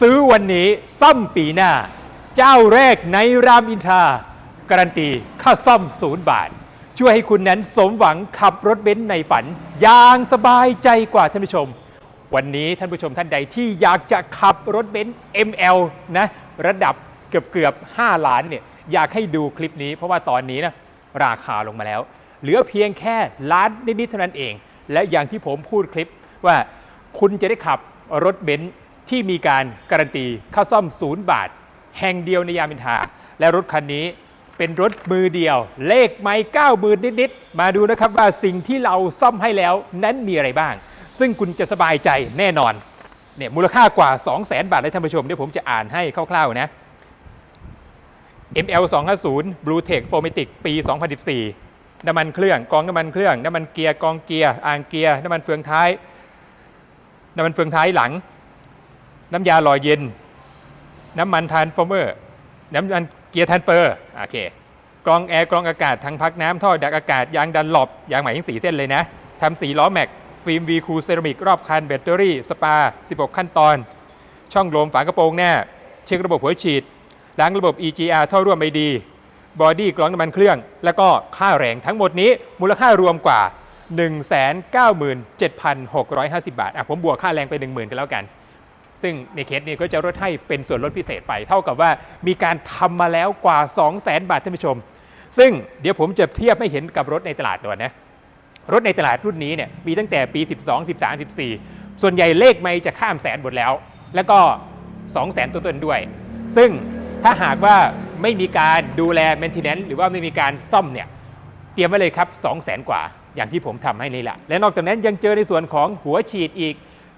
ซื้อวันนี้ซ่อมปีหน้า เจ้าแรกในรามอินทราการันตีค่าซ่อมศูนย์บาท ช่วยให้คุณนั้นสมหวังขับรถเบนซ์ในฝัน อย่างสบายใจกว่าท่านผู้ชม วันนี้ท่านผู้ชมท่านใดที่อยากจะขับรถเบนซ์ ML นะ ระดับเกือบเกือบ5ล้านเนี่ยอยากให้ดูคลิปนี้ เพราะว่าตอนนี้นะราคาลงมาแล้ว เหลือเพียงแค่ล้านนิดๆเท่านั้นเอง และอย่างที่ผมพูดคลิปว่าคุณจะได้ขับรถเบนซ์ ที่มีการการันตีค่าซ่อมศูนย์บาท แห่งเดียวในยามินทา และรถคันนี้เป็นรถมือเดียว เลขไม่เก้ามื่นนิดๆ มาดูนะครับว่าสิ่งที่เราซ่อมให้แล้วนั้นมีอะไรบ้าง ซึ่งคุณจะสบายใจแน่นอนเนี่ยมูลค่ากว่า 2 0 0 0 0 0บาทเลยท่านผู้ชมเดี๋ยวผมจะอ่านให้คร่าวๆนะ ML 250 Blue Tech f o r m a t i c ปี 2014 น้ำมันเครื่องกองน้ำมันเครื่อง น้ำมันเกียร์กองเกียร์อ่างเกียร์น้ำมันเฟืองท้าย น้ำมันเฟืองท้ายหลัง น้ำยาหล่อเย็น น้ำมันทานฟอร์เมอร์ น้ำมันเกียร์ทันเฟอร์โอเคกรองแอร์กรองอากาศทั้งพักน้ำท่อดักอากาศยางดันหลบยางใหม่ทั้งสีเส้นเลยนะทำสีล้อแม็กฟิล์มวีคูเซรามิกรอบคันแบตเตอรี่สปา 16 ขั้นตอน ช่องลมฝากระโปรงหน้า เช็คระบบหัวฉีดล้างระบบ EGR ท่อร่วมไม่ดีบอดี้กรองน้ำมันเครื่อง แล้วก็ค่าแรงทั้งหมดนี้มูลค่ารวมกว่า 197,650 บาทอะผมบวกค่าแรงไป 10,000กันแล้วกัน ซึ่งในเคสนี้ก็จะลดให้เป็นส่วนลดพิเศษไป เท่ากับว่ามีการทำมาแล้วกว่า 200,000บาทท่านผู้ชม ซึ่งเดี๋ยวผมจะเทียบให้เห็นกับรถในตลาดก่อนนะรถในตลาดรุ่นนี้เนี่ยมีตั้งแต่ปี 12 13 14 ส่วนใหญ่เลขไม่จะข้ามแสนหมดแล้ว แล้วก็2แสนต้นๆด้วย ซึ่งถ้าหากว่าไม่มีการดูแล maintenance หรือว่าไม่มีการซ่อมเนี่ยเตรียมไว้เลยครับ 2 0 0แสนกว่าอย่างที่ผมทำให้นี่แหละและนอกจากนั้นยังเจอในส่วนของหัวฉีดอีก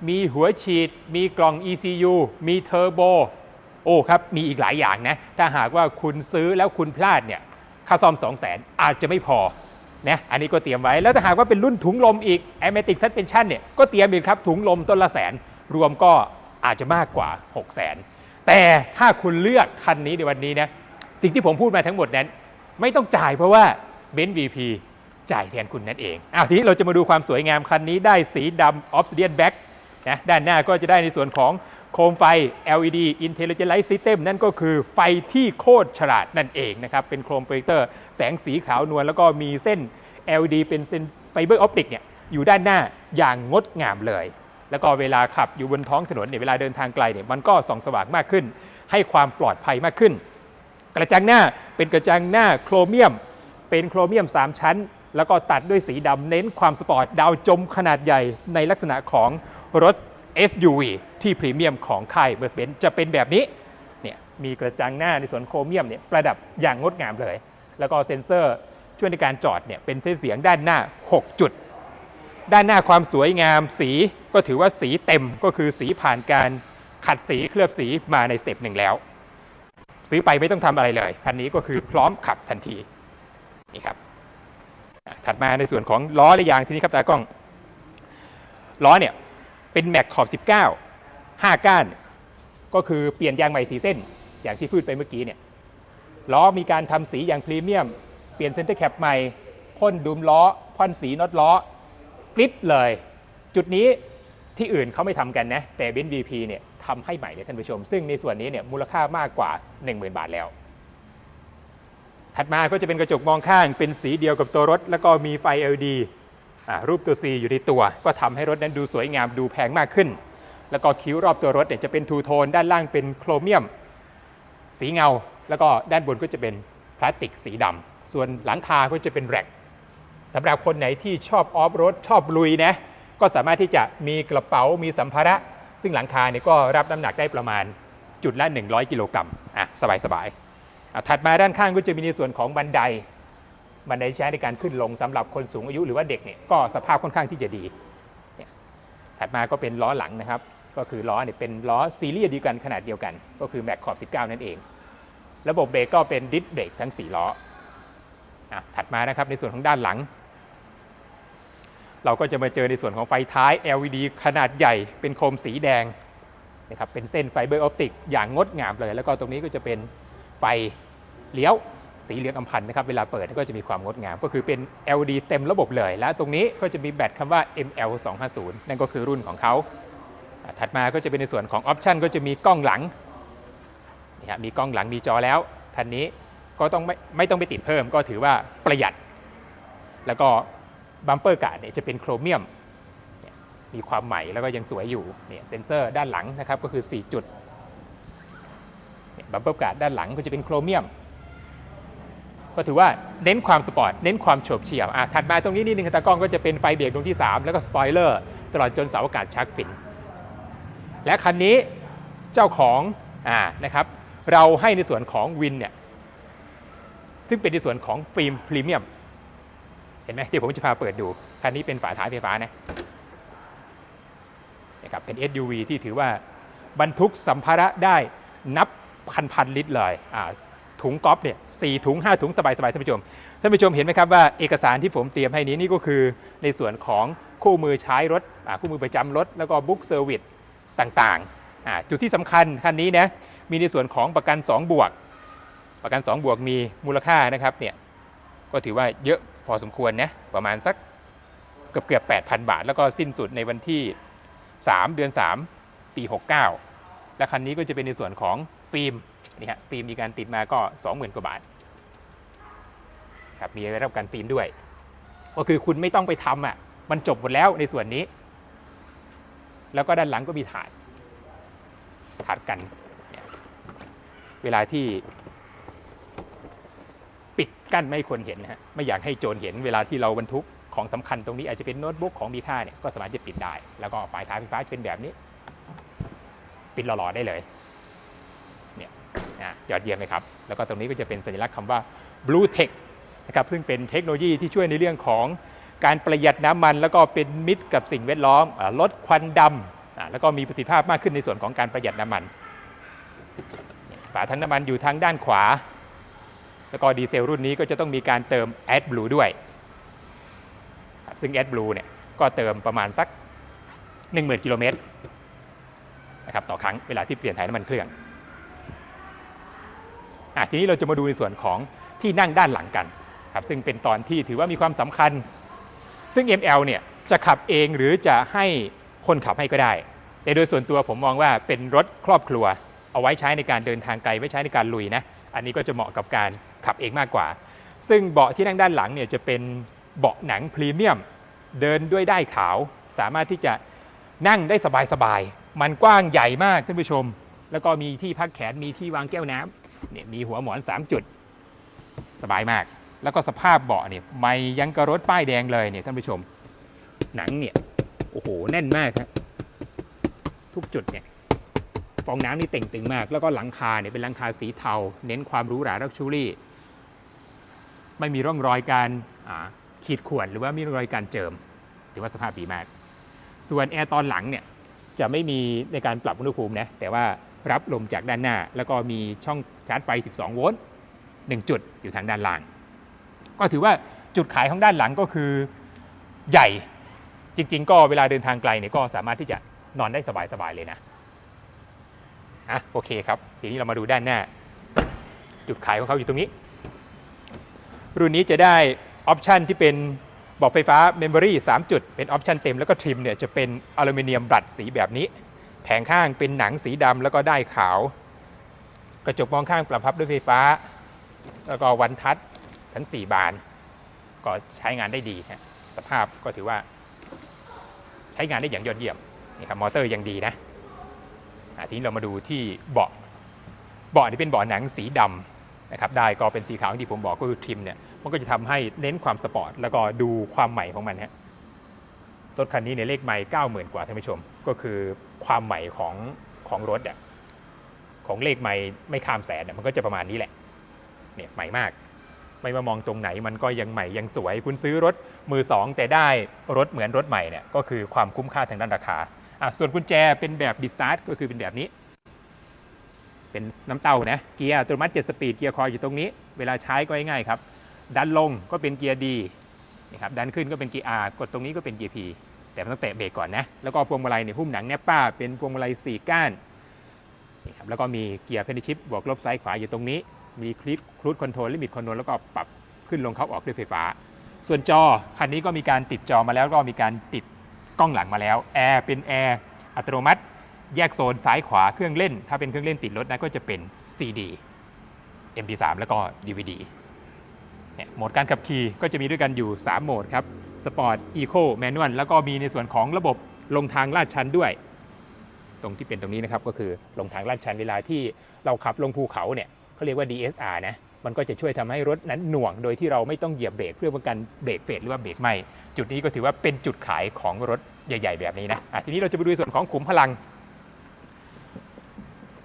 มีหัวฉีด มีกล่อง ECU มีเทอร์โบ โอ้ครับ มีอีกหลายอย่างนะ ถ้าหากว่าคุณซื้อแล้วคุณพลาดเนี่ย ค่าซ่อม 2 0 0แสนอาจจะไม่พอ นะ อันนี้ก็เตรียมไว้ แล้วถ้าหากว่าเป็นรุ่นถุงลมอีก a m a t i c Suspension เนี่ย ก็เตรียมอีกครับ ถุงลมต้นละแสน รวมก็อาจจะมากกว่า 6 0 0แสนแต่ถ้าคุณเลือกคันนี้ในวันนี้นะ สิ่งที่ผมพูดมาทั้งหมดนั้น ไม่ต้องจ่ายเพราะว่าเบนซ์ VP จ่ายแทนคุณนั่นเอง อ้าวทีนี้เราจะมาดูความสวยงามคันนี้ได้สีดำ Obsidian Black นะด้านหน้าก็จะได้ในส่วนของโคมไฟ LED Intelligent Light System นั่นก็คือไฟที่โคตรฉลาดนั่นเองนะครับ เป็นโครมโปรเจคเตอร์แสงสีขาวนวลแล้วก็มีเส้น LED เป็นเส้นไฟเบอร์ออปติกเนี่ยอยู่ด้านหน้าอย่างงดงามเลย แล้วก็เวลาขับอยู่บนท้องถนนเนี่ยเวลาเดินทางไกลเนี่ยมันก็ส่องสว่างมากขึ้น ให้ความปลอดภัยมากขึ้น กระจังหน้าเป็นกระจังหน้าโครเมียม เป็นโครเมียม 3 ชั้น แล้วก็ตัดด้วยสีดำเน้นความสปอร์ตดาวจมขนาดใหญ่ในลักษณะของ รถ SUV ที่พรีเมียมของค่าย Mercedes-Benz จะเป็นแบบนี้เนี่ยมีกระจังหน้าในส่วนโครเมียมเนี่ยประดับอย่างงดงามเลย แล้วก็เซ็นเซอร์ช่วยในการจอดเนี่ยเป็นเส้นเสียงด้านหน้า 6 จุด ด้านหน้าความสวยงามสีก็ถือว่าสีเต็มก็คือสีผ่านการขัดสีเคลือบสีมาในสเต็ปหนึ่งแล้ว ซื้อไปไม่ต้องทำอะไรเลย คันนี้ก็คือพร้อมขับทันทีนี่ครับถัดมาในส่วนของล้อและยางทีนี้ครับตากล้องล้อเนี่ย เป็นแม็กขอบ 19 5 ก้าน ก็คือเปลี่ยนยางใหม่สีเส้น อย่างที่พูดไปเมื่อกี้เนี่ยล้อมีการทำสีอย่างพรีเมียม เปลี่ยนเซนเตอร์แคปใหม่พ่นดุมล้อพ่นสีน็อตล้อกริปเลย จุดนี้ที่อื่นเขาไม่ทำกันนะ แต่เบนซ์ VP เนี่ยทำให้ใหม่เลยท่านผู้ชม ซึ่งในส่วนนี้เนี่ยมูลค่ามากกว่า 10,000 บาทแล้ว ถัดมาก็จะเป็นกระจกมองข้างเป็นสีเดียวกับตัวรถ แล้วก็มีไฟ LED รูปตัว C อยู่ในตัว ก็ทำให้รถนั้นดูสวยงามดูแพงมากขึ้น แล้วก็คิ้วรอบตัวรถเนี่ยจะเป็นทูโทน ด้านล่างเป็นโครเมียม สีเงา แล้วก็ด้านบนก็จะเป็นพลาสติกสีดำส่วนหลังคาก็จะเป็นแร็กสำหรับคนไหนที่ชอบออฟโรดชอบลุยนะก็สามารถที่จะมีกระเป๋ามีสัมภาระ ซึ่งหลังคาเนี่ยก็รับน้ำหนักได้ประมาณจุดละ 100 กิโลกรัมอะสบายสบายๆอะถัดมาด้านข้างก็จะมีในส่วนของบันได บันไดใช้ในการขึ้นลงสำหรับคนสูงอายุหรือว่าเด็กเนี่ยก็สภาพค่อนข้างที่จะดีถัดมาก็เป็นล้อหลังนะครับ ก็คือล้อเนี่ยเป็นล้อซีรีส์เดียวกันขนาดเดียวกัน ก็คือแม็กขอบ 19 นั่นเอง ระบบเบรกก็เป็นดิสเบรกทั้ง 4 ล้ออถัดมานะครับในส่วนของด้านหลัง เราก็จะมาเจอในส่วนของไฟท้าย LED ขนาดใหญ่เป็นโคมสีแดงนะครับเป็นเส้นไฟเบอร์ออปติกอย่างงดงามเลย แล้วก็ตรงนี้ก็จะเป็นไฟ เลี้ยวสีเหลืองอำพันธ์นะครับเวลาเปิดก็จะมีความงดงาม ก็คือเป็น LED เต็มระบบเลย และตรงนี้ก็จะมีแบตคำว่า ML 250นั่นก็คือรุ่นของเขาถัดมาก็จะเป็นในส่วนของออปชันก็จะมีกล้องหลังนี่ฮะมีกล้องหลังมีจอแล้วคันนี้ก็ต้องไม่ไม่ต้องไปติดเพิ่มก็ถือว่าประหยัด แล้วก็บัมเปอร์กาดเนี่ยจะเป็นโครเมียม มีความใหม่แล้วก็ยังสวยอยู่เนี่ยเซ็นเซอร์ด้านหลังนะครับก็คือ 4 จุดบัมเปอร์กาดด้านหลังก็จะเป็นโครเมียม ก็ถือว่าเน้นความสปอร์ต เน้นความโฉบเฉี่ยวอะถัดมาตรงนี้นิดนึงครับตากล้องก็จะเป็นไฟเบรกดวงที่ 3 แล้วก็สปอยเลอร์ตลอดจนเสาอากาศชักฟิน และคันนี้เจ้าของอ่านะครับเราให้ในส่วนของวินเนี่ยซึ่งเป็นในส่วนของฟิล์มพรีเมียม เห็นไหมเดี๋ยวผมจะพาเปิดดู คันนี้เป็นฝาท้ายไฟฟ้านะนะครับเป็น SUV ที่ถือว่าบรรทุกสัมภาระได้นับพันพันลิตรเลยอ่า ถุงก๊อฟเนี่ยสี่ถุง5ถุงสบายๆท่านผู้ชมท่านผู้ชมเห็นไหมครับว่าเอกสารที่ผมเตรียมให้นี้นี่ก็คือในส่วนของคู่มือใช้รถคู่มือประจำรถ แล้วก็บุ๊กเซอร์วิสต่างๆ จุดที่สำคัญคันนี้นะมีในส่วนของประกัน 2 บวก ประกัน 2 บวกมีมูลค่านะครับเนี่ยก็ถือว่าเยอะพอสมควรนะประมาณสักเกือบเกือบ8,000 บาท แล้วก็สิ้นสุดในวันที่ 3 เดือน 3 ปี 69 และคันนี้ก็จะเป็นในส่วนของฟิล์ม นี่ฮะฟิล์มมีการติดมาก็ 20,000 กว่าบาทครับมีรับกันฟิล์มด้วย ก็คือคุณไม่ต้องไปทำอะมันจบหมดแล้วในส่วนนี้ แล้วก็ด้านหลังก็มีถาดถาดกันเนี่ยเวลาที่ ปิดกั้นไม่ให้คนเห็นนะฮะไม่อยากให้โจรเห็น เวลาที่เราบรรทุกของสำคัญตรงนี้อาจจะเป็นโน้ตบุ๊กของมีค่าเนี่ยก็สามารถจะปิดได้ แล้วก็ปลายท้ายไฟฟ้าเป็นแบบนี้ ปิดหล่อๆได้เลย นี่ยนะยอดเยี่ยมเลยครับ แล้วก็ตรงนี้ก็จะเป็นสัญลักษณ์คำว่า Blue Tech นะครับซึ่งเป็นเทคโนโลยีที่ช่วยในเรื่องของการประหยัดน้ำมัน แล้วก็เป็นมิตรกับสิ่งแวดล้อมลดควันดำแล้วก็มีประสิทธิภาพมากขึ้นในส่วนของการประหยัดน้ำมันฝาถังน้ำมันอยู่ทางด้านขวา แล้วก็ดีเซลรุ่นนี้ก็จะต้องมีการเติม AdBlue ด้วย ซึ่ง AdBlue เนี่ยก็เติมประมาณสัก 10,000 กิโลเมตรนะครับต่อครั้งเวลาที่เปลี่ยนถ่ายน้ำมันเครื่อง อะทีนี้เราจะมาดูในส่วนของที่นั่งด้านหลังกันครับซึ่งเป็นตอนที่ถือว่ามีความสำคัญ ซึ่ง ML เนี่ยจะขับเองหรือจะให้คนขับให้ก็ได้ แต่โดยส่วนตัวผมมองว่าเป็นรถครอบครัว เอาไว้ใช้ในการเดินทางไกลไว้ใช้ในการลุยนะอันนี้ก็จะเหมาะกับการขับเองมากกว่า ซึ่งเบาะที่นั่งด้านหลังเนี่ยจะเป็นเบาะหนังพรีเมียม เดินด้วยได้ขาว สามารถที่จะนั่งได้สบายๆมันกว้างใหญ่มากท่านผู้ชม แล้วก็มีที่พักแขนมีที่วางแก้วน้ำ เนี่ยมีหัวหมอน 3 จุด สบายมาก แล้วก็สภาพเบาะเนี่ยไม่ยังกระรถป้ายแดงเลยเนี่ยท่านผู้ชม หนังเนี่ยโอ้โหแน่นมากครับทุกจุดเนี่ยฟองน้ำนี่เต่งตึงมาก แล้วก็หลังคาเนี่ยเป็นหลังคาสีเทา เน้นความหรูหราลักชูรี่ ไม่มีร่องรอยการขีดข่วนหรือว่ามีร่องรอยการเจิมถือว่าสภาพดีมาก ส่วนแอร์ตอนหลังเนี่ยจะไม่มีในการปรับอุณหภูมินะแต่ว่า รับลมจากด้านหน้า แล้วก็มีช่องชาร์จไฟ 12 โวลต์1จุดอยู่ทางด้านล่าง ก็ถือว่าจุดขายของด้านหลังก็คือใหญ่จริง ๆ ก็เวลาเดินทางไกลเนี่ยก็สามารถที่จะนอนได้สบาย ๆ เลยนะอะโอเคครับ ทีนี้เรามาดูด้านหน้า จุดขายของเขาอยู่ตรงนี้ รุ่นนี้จะได้ออปชันที่เป็นเบอกไฟฟ้าเมมโมรี่3จุด เป็นออปชันเต็มแล้วก็ทริมเนี่ยจะเป็นอลูมิเนียมบลัดสีแบบนี้ แผงข้างเป็นหนังสีดำแล้วก็ได้ขาว กระจกมองข้างปรับพับด้วยไฟฟ้า แล้วก็วันทัชทั้ง 4 บาน ก็ใช้งานได้ดีฮะสภาพก็ถือว่า ใช้งานได้อย่างยอดเยี่ยมนี่ครับมอเตอร์ยังดีนะทีนี้เรามาดูที่เบาะเบาะนี่เป็นเบาะหนังสีดำนะครับได้ก็เป็นสีขาวที่ผมบอกก็คือทริมเนี่ยมันก็จะทำให้เน้นความสปอร์ตแล้วก็ดูความใหม่ของมันฮะ รถคันนี้เนี่ยเลขใหม่เก้าหมื่นกว่าท่านผู้ชม ก็คือความใหม่ของของรถอะของเลขใหม่ไม่ข้ามแสนเนี่ยมันก็จะประมาณนี้แหละเนี่ยใหม่มาก ไม่มามองตรงไหนมันก็ยังใหม่ยังสวย คุณซื้อรถมือสองแต่ได้รถเหมือนรถใหม่เนี่ยก็คือความคุ้มค่าทางด้านราคาอะส่วนกุญแจเป็นแบบดิสตาร์ทก็คือเป็นแบบนี้ เป็นน้ำเต้านะเกียร์อัตโนมัติ7สปีดเกียร์คอยอยู่ตรงนี้ เวลาใช้ก็ง่ายๆครับ ดันลงก็เป็นเกียร์ดี นะครับดันขึ้นก็เป็นเกียร์ R กดตรงนี้ก็เป็นเกียร์ P แต่มันต้องแตะเบรกก่อนนะ แล้วก็พวงมาลัยเนี่ยหุ้มหนังแนปป้า เป็นพวงมาลัย4ก้านนี่ครับแล้วก็มีเกียร์เพนิชิปบวกลบซ้ายขวาอยู่ตรงนี้ มีคลิปครูดคอนโทรลลิมิตคอนโทรลแล้วก็ปรับขึ้นลงเข้าออกด้วยไฟฟ้า ส่วนจอคันนี้ก็มีการติดจอมาแล้วก็มีการติดกล้องหลังมาแล้วแอร์เป็นแอร์อัตโนมัติ แยกโซนซ้ายขวาเครื่องเล่น ถ้าเป็นเครื่องเล่นติดรถนะก็จะเป็น CD MP3 แล้วก็ DVD เนี่ยโหมดการขับขี่ก็จะมีด้วยกันอยู่ 3 โหมดครับ Sport Eco Manual แล้วก็มีในส่วนของระบบลงทางลาดชันด้วย ตรงที่เป็นตรงนี้นะครับก็คือลงทางลาดชันเวลาที่เราขับลงภูเขาเนี่ยเขาเรียกว่า DSR นะมันก็จะช่วยทำให้รถนั้นหน่วง โดยที่เราไม่ต้องเหยียบเบรกเพื่อป้องกันเบรกเฟดหรือว่าเบรกไหมจุดนี้ก็ถือว่าเป็นจุดขายของรถใหญ่ ๆ แบบนี้นะะทีนี้เราจะไปดูในส่วนของขุมพลัง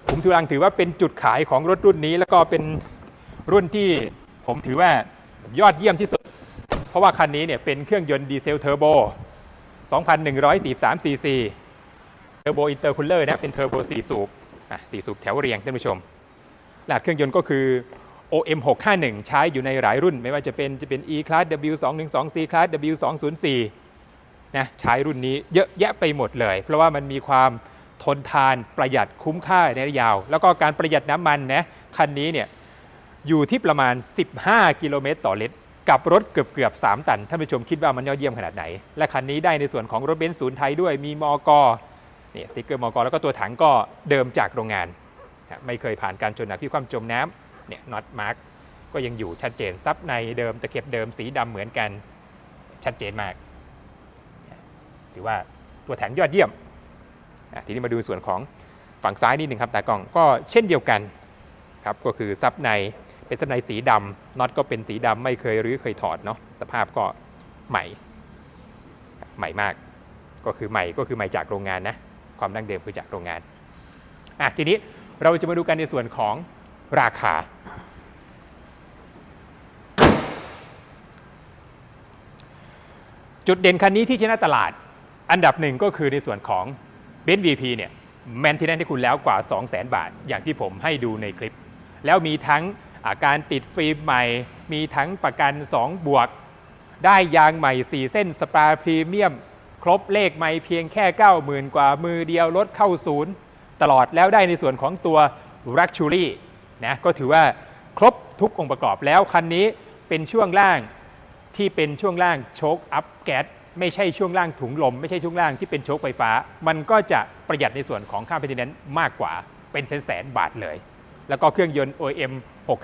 ขุมพลังถือว่าเป็นจุดขายของรถรุ่นนี้ แล้วก็เป็นรุ่นที่ผมถือว่า ยอดเยี่ยมที่สุด เพราะว่าคันนี้เนี่ยเป็นเครื่องยนต์ดีเซลเทอร์โบ 2,143ซีซี เทอร์โบอินเตอร์คูลเลอร์นะเป็นเทอร์โบ4สูบอ่สูบแถวเรียงท่านผู้ชมรหัสเครื่องยนต์ก็คือ OM 651 ใช้อยู่ในหลายรุ่น ไม่ว่าจะเป็นจะเป็น E Class W212 C Class W204 นะใช้รุ่นนี้เยอะแยะไปหมดเลย เพราะว่ามันมีความทนทานประหยัดคุ้มค่าในระยะยาว แล้วก็การประหยัดน้ำมันนะคันนี้เนี่ย อยู่ที่ประมาณ 15 กิโลเมตรต่อลิตรกับรถเกือบเกือบ3ตันท่านผู้ชมคิดว่ามันยอดเยี่ยมขนาดไหน และคันนี้ได้ในส่วนของรถเบนซ์ศูนย์ไทยด้วยมีมอกนี่สติ๊กเกอร์มอกแล้วก็ตัวถังก็เดิมจากโรงงาน ไม่เคยผ่านการชนหนักที่ความจมน้ำเนี่ยน็อตมาร์กก็ยังอยู่ชัดเจนซับในเดิมตะเข็บเดิมสีดำเหมือนกันชัดเจนมาก ถือว่าตัวถังยอดเยี่ยมทีนี้มาดูส่วนของฝั่งซ้ายนิดหนึ่งครับตากล้องก็เช่นเดียวกันครับก็คือซับใน เป็นซับในสีดำน็อตก็เป็นสีดำไม่เคยรื้อเคยถอดเนาะสภาพก็ใหม่ ใหม่มาก ก็คือใหม่ก็คือใหม่จากโรงงานนะ ความดั้งเดิมคือจากโรงงานอะทีนี้เราจะมาดูกันในส่วนของราคา จุดเด่นคันนี้ที่ชนะตลาด อันดับหนึ่งก็คือในส่วนของเบนซ์ VP เนี่ยแมนที่นั่นให้คุณแล้วกว่า 2 0 0 0 0 0 บาท อย่างที่ผมให้ดูในคลิป แล้วมีทั้ง การติดฟิล์มใหม่มีทั้งประกัน 2 บวก ได้ยางใหม่ 4 เส้นสปาพรีเมียม ครบเลขไม่เพียงแค่ 90,000 กว่ามือเดียวรถเข้าศูนย์ ตลอดแล้วได้ในส่วนของตัว r u x u r y นะก็ถือว่าครบทุกองค์ประกอบแล้วคันนี้เป็นช่วงล่างที่เป็นช่วงล่างโชคอัพแก๊สไม่ใช่ช่วงล่างถุงลม ไม่ใช่ช่วงล่างที่เป็นโชคไฟฟ้า มันก็จะประหยัดในส่วนของค่า p พ i น a น c มากกว่าเป็นแสนแสนบาทเลย แล้วก็เครื่องยนต์ OM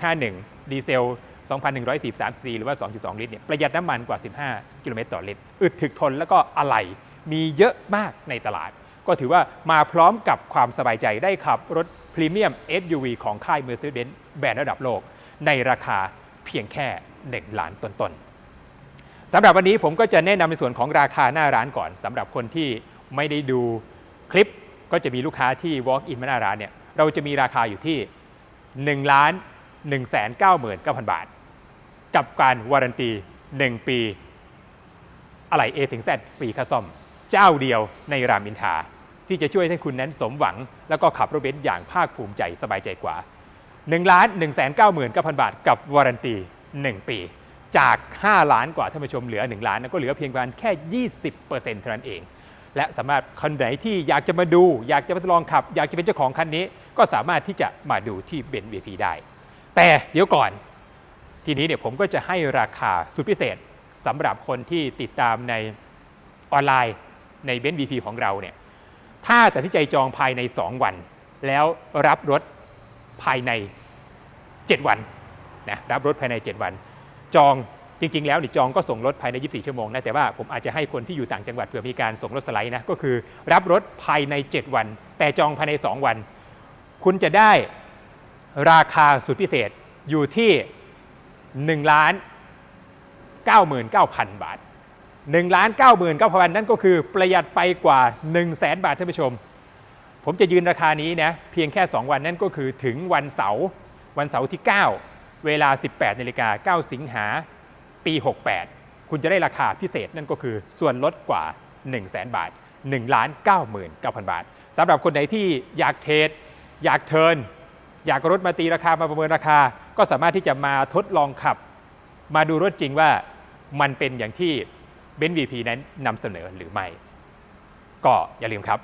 651 ดีเซล 2,143ซีหรือว่า 2.2 ลิตรเนี่ยประหยัดน้ำมันกว่า 15 กิโลเมตรต่อลิตร อึดถึกทนแล้วก็อะไหล่มีเยอะมากในตลาด ก็ถือว่ามาพร้อมกับความสบายใจได้ขับรถพรีเมียม SUV ของค่าย Mercedes-Benz แบรนด์ระดับโลก ในราคาเพียงแค่1ล้านต้นๆสำหรับวันนี้ผมก็จะแนะนำในส่วนของราคาหน้าร้านก่อนสำหรับคนที่ไม่ได้ดูคลิปก็จะมีลูกค้าที่ walk in มาหน้าร้านเนี่ยเราจะมีราคาอยู่ที่ 1ล้าน1 9 9 0 0 0 บาท กับการวารันตี 1 ปีอะไหล่ A ถึง Z ฟรีค่าซ่อม เจ้าเดียวในรามอินทาที่จะช่วยให้คุณนั้นสมหวัง แล้วก็ขับรถเบนซ์อย่างภาคภูมิใจสบายใจกว่า1ล้าน1 9 9 0 0 0 บาท กับวารันตี 1 ปี จาก 5 ล้านกว่าท่านผู้ชมเหลือ 1 ล้านนะก็เหลือเพียงประมาณแค่ 20%เท่านั้นเอง และสำหรับคนไหนที่อยากจะมาดู อยากจะมาทดลองขับ อยากจะเป็นเจ้าของคันนี้ ก็สามารถที่จะมาดูที่เบนซ์ VP ได้ แต่เดี๋ยวก่อน ทีนี้เนี่ยผมก็จะให้ราคาสุดพิเศษสำหรับคนที่ติดตามในออนไลน์ในเบนซ์ VP ของเราเนี่ยถ้าตัดสินใจจองภายใน 2 วัน แล้วรับรถภายใน 7 วันนะรับรถภายใน 7 วัน จองจริง ๆ แล้วนี่จองก็ส่งรถภายใน 24 ชั่วโมงนะแต่ว่าผมอาจจะให้คนที่อยู่ต่างจังหวัดเผื่อมีการส่งรถสไลด์นะก็คือรับรถภายใน 7 วัน แต่จองภายใน 2 วัน คุณจะได้ราคาสุดพิเศษอยู่ที่1ล้าน99,000 บาท1ล้าน99,000 นั่นก็คือประหยัดไปกว่า 1 0 0 0 0แบาทท่านผู้ชม ผมจะยืนราคานี้นะเพียงแค่ 2 วันนั่นก็คือถึงวันเสาร์วันเสาร์ที่ 9 เวลา 18นาฬิกา9สิงหาปี 68 คุณจะได้ราคาพิเศษนั่นก็คือส่วนลดกว่า 1 0 0 0 0แบาท1ล้าน99,000 บาทสำหรับคนไหนที่อยากเทรด อยากเทินอยากรถมาตีราคามาประเมินราคา ก็สามารถที่จะมาทดลองขับ มาดูรถจริงว่ามันเป็นอย่างที่เบนซ์ VP นั้นนำเสนอหรือไม่ ก็อย่าลืมครับ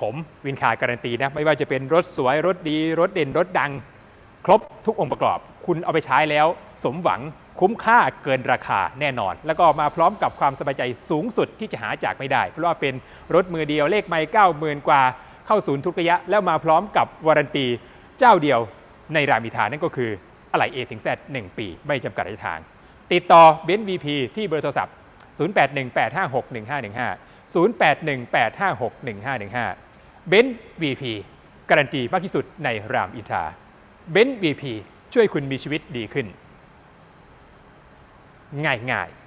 ผมวินคาการันตีนะไม่ว่าจะเป็นรถสวยรถดี รถเด่นรถดัง ครบทุกองค์ประกอบ คุณเอาไปใช้แล้ว สมหวังคุ้มค่าเกินราคาแน่นอน แล้วก็มาพร้อมกับความสบายใจสูงสุดที่จะหาจากไม่ได้ เพราะว่าเป็นรถมือเดียวเลขไม่เก้าหมื่นกว่า เข้าศูนย์ทุกระยะ แล้วมาพร้อมกับวารันตีเจ้าเดียวในรามิทานั่นก็คืออะไหล่ A ถึง Z 1 ปี ไม่จำกัดระยะทาง ติดต่อเบนซ์ VP ที่เบอร์โทรศัพท์ 0818561515 0818561515 เบนซ์ VP การันตีมากที่สุดในรามอินทราเบนซ์ VP ช่วยคุณมีชีวิตดีขึ้น ง่ายๆ